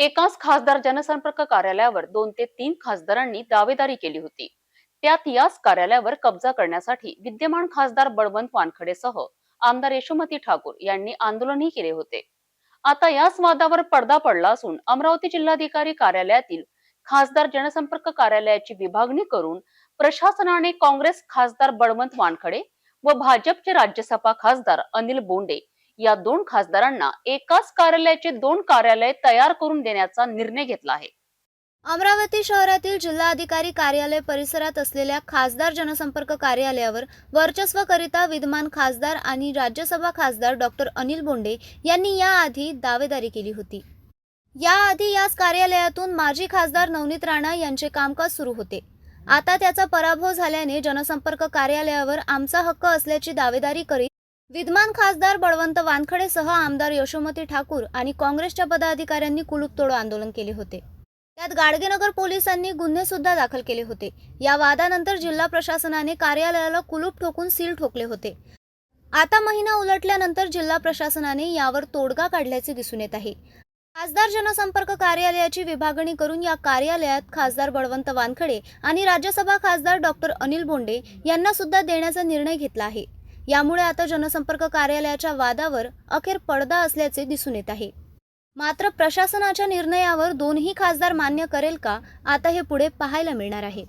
एकाच खासदार जनसंपर्क कार्यालयावर दोन ते तीन खासदारांनी दावेदारी केली होती. त्यात याच कार्यालयावर कब्जा करण्यासाठी विद्यमान खासदार बळवंत वानखडेसह आमदार यशोमती ठाकूर यांनी आंदोलनही केले होते. आता याच वादावर पडदा पडला असून अमरावती जिल्हाधिकारी कार्यालयातील खासदार जनसंपर्क कार्यालयाची विभागणी करून प्रशासनाने काँग्रेस खासदार बळवंत वानखडे व भाजपचे राज्यसभा खासदार अनिल बोंडे या दोन खासदारांना एकाच कार्यालयाचे दोन कार्यालय तयार करून देण्याचा निर्णय घेतला आहे. अमरावती शहरातील जिल्हाधिकारी कार्यालय परिसरात असलेल्या खासदार जनसंपर्क कार्यालयावर वर्चस्वकरिता विद्यमान खासदार आणि राज्यसभा खासदार डॉक्टर अनिल बोंडे यांनी याआधी दावेदारी केली होती. याआधी याच कार्यालयातून माजी खासदार नवनीत राणा यांचे कामकाज सुरू होते. आता त्याचा पराभव झाल्याने जनसंपर्क कार्यालयावर आमचा हक्क असल्याची दावेदारी करीत विद्यमान खासदार बळवंत वानखडेसह आमदार यशोमती ठाकूर आणि काँग्रेसच्या पदाधिकाऱ्यांनी कुलूपतोड आंदोलन केले होते. त्यात गाडगेनगर पोलिसांनी गुन्हे सुद्धा दाखल केले होते. या वादानंतर जिल्हा प्रशासनाने कार्यालयाला कुलूप ठोकून सील ठोकले होते. आता महिना उलटल्यानंतर जिल्हा प्रशासनाने यावर तोडगा काढल्याचे दिसून येत आहे. खासदार जनसंपर्क कार्यालयाची विभागणी करून या कार्यालयात खासदार बळवंत वानखडे आणि राज्यसभा खासदार डॉक्टर अनिल बोंडे यांना सुद्धा देण्याचा निर्णय घेतला आहे. यामुळे आता जनसंपर्क कार्यालयाच्या वादावर अखेर पडदा असल्याचे दिसून येत आहे. मात्र प्रशासनाच्या निर्णयावर दोन्ही खासदार मान्य करेल का? आता हे पुढे पाहायला मिळणार आहे.